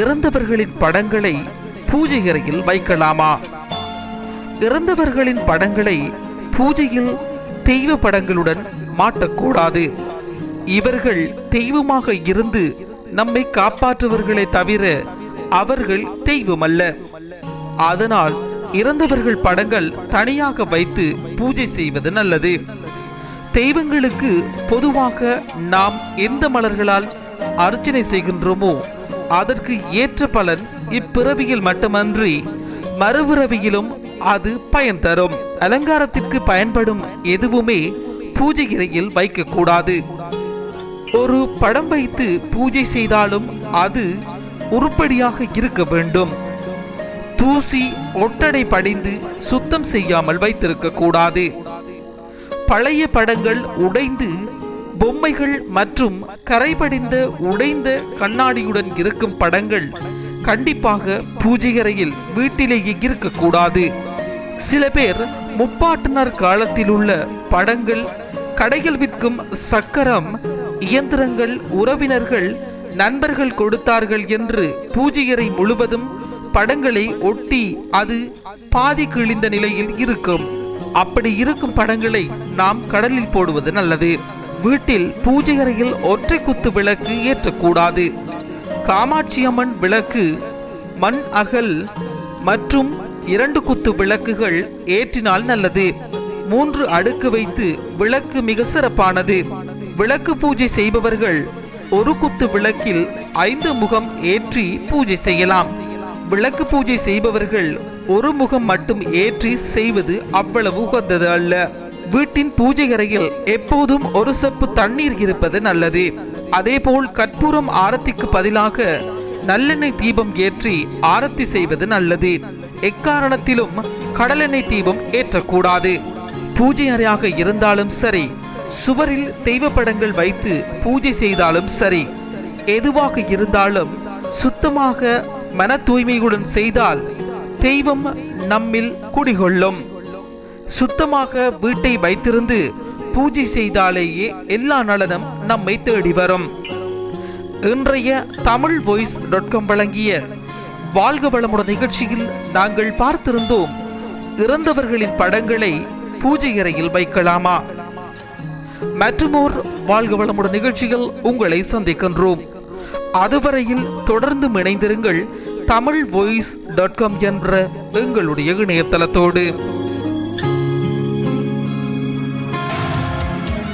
இறந்தவர்களின் படங்களை பூஜை அறையில் வைக்கலாமா? இறந்தவர்களின் படங்களை பூஜையில் தெய்வ படங்களுடன் மாட்டக்கூடாது. இவர்கள் தெய்வமாக இருந்து நம்மை காப்பாற்றுவர்களே தவிர அவர்கள் தெய்வமல்ல. அதனால் இறந்தவர்கள் படங்கள் தனியாக வைத்து பூஜை செய்வது நல்லது. தெய்வங்களுக்கு பொதுவாக நாம் எந்த மலர்களால் அர்ச்சனை செய்கின்றோமோ அதற்கு ஏற்ற பலன் இப்பிறவியில் மட்டுமன்றி மறுபிறவியிலும் அது பயன் தரும். அலங்காரத்திற்கு பயன்படும் எதுவுமே பூஜை இறையில் வைக்கக்கூடாது. ஒரு படம் வைத்து பூஜை செய்தாலும் அது உருப்படியாக இருக்க வேண்டும். தூசி ஒட்டடை படிந்து சுத்தம் செய்யாமல் வைத்திருக்க கூடாது பழைய படங்கள் உடைந்து பொம்மைகள் மற்றும் கரைபடிந்த உடைந்த கண்ணாடியுடன் இருக்கும் படங்கள் கண்டிப்பாக பூஜையறையில் வீட்டிலேயே இருக்கக்கூடாது. சில பேர் முப்பாட்டினர் காலத்தில் உள்ள படங்கள் கடையில் விற்கும் சக்கரம் இயந்திரங்கள் உறவினர்கள் நண்பர்கள் கொடுத்தார்கள் என்று பூஜையறை முழுவதும் படங்களை ஒட்டி அது பாதி கிழிந்த நிலையில் இருக்கும். அப்படி இருக்கும் படங்களை நாம் கடலில் போடுவது நல்லது. வீட்டில் பூஜை அறையில் ஒற்றை குத்து விளக்கு ஏற்றக்கூடாது. காமாட்சியம்மன் விளக்கு மண் அகல் மற்றும் இரண்டு குத்து விளக்குகள் ஏற்றினால் நல்லது. மூன்று அடுக்கு வைத்து விளக்கு மிக சிறப்பானது. விளக்கு பூஜை செய்பவர்கள் ஒரு குத்து விளக்கில் ஐந்து முகம் ஏற்றி பூஜை செய்யலாம். விளக்கு பூஜை செய்பவர்கள் ஒரு முகம் மட்டும் ஏற்றி செய்வது அவ்வளவு உகந்தது அல்ல. வீட்டின் பூஜை அறையில் எப்போதும் ஒரு சப்பு தண்ணீர் இருப்பது நல்லது. அதேபோல் கற்பூரம் ஆரத்திக்கு பதிலாக நல்லெண்ணெய் தீபம் ஏற்றி ஆரத்தி செய்வது நல்லது. எக்காரணத்திலும் கடலெண்ணெய் தீபம் ஏற்றக்கூடாது. பூஜை அறையாக இருந்தாலும் சரி சுவரில் தெய்வ படங்கள் வைத்து பூஜை செய்தாலும் சரி எதுவாக இருந்தாலும் சுத்தமாக மன தூய்மையுடன் செய்தால் தெய்வம் நம்மில் குடிகொள்ளும். சுத்தமாக வீட்டை வைத்திருந்து பூஜை செய்தாலேயே எல்லா நலனும் நம்மை தேடி வரும். இன்றைய தமிழ் வாய்ஸ் டாட் காம் வழங்கிய வாழ்க வளமுடன் நிகழ்ச்சியில் நாங்கள் பார்த்திருந்தோம் இறந்தவர்களின் படங்களை பூஜை அறையில் வைக்கலாமா? மற்றுமோர் வாழ்க வளமுடன் நிகழ்ச்சிகள் உங்களை சந்திக்கின்றோம். அதுவரையில் தொடர்ந்து இணைந்திருங்கள் தமிழ் வாய்ஸ் டாட் காம் என்ற எங்களுடைய இணையதளத்தோடு.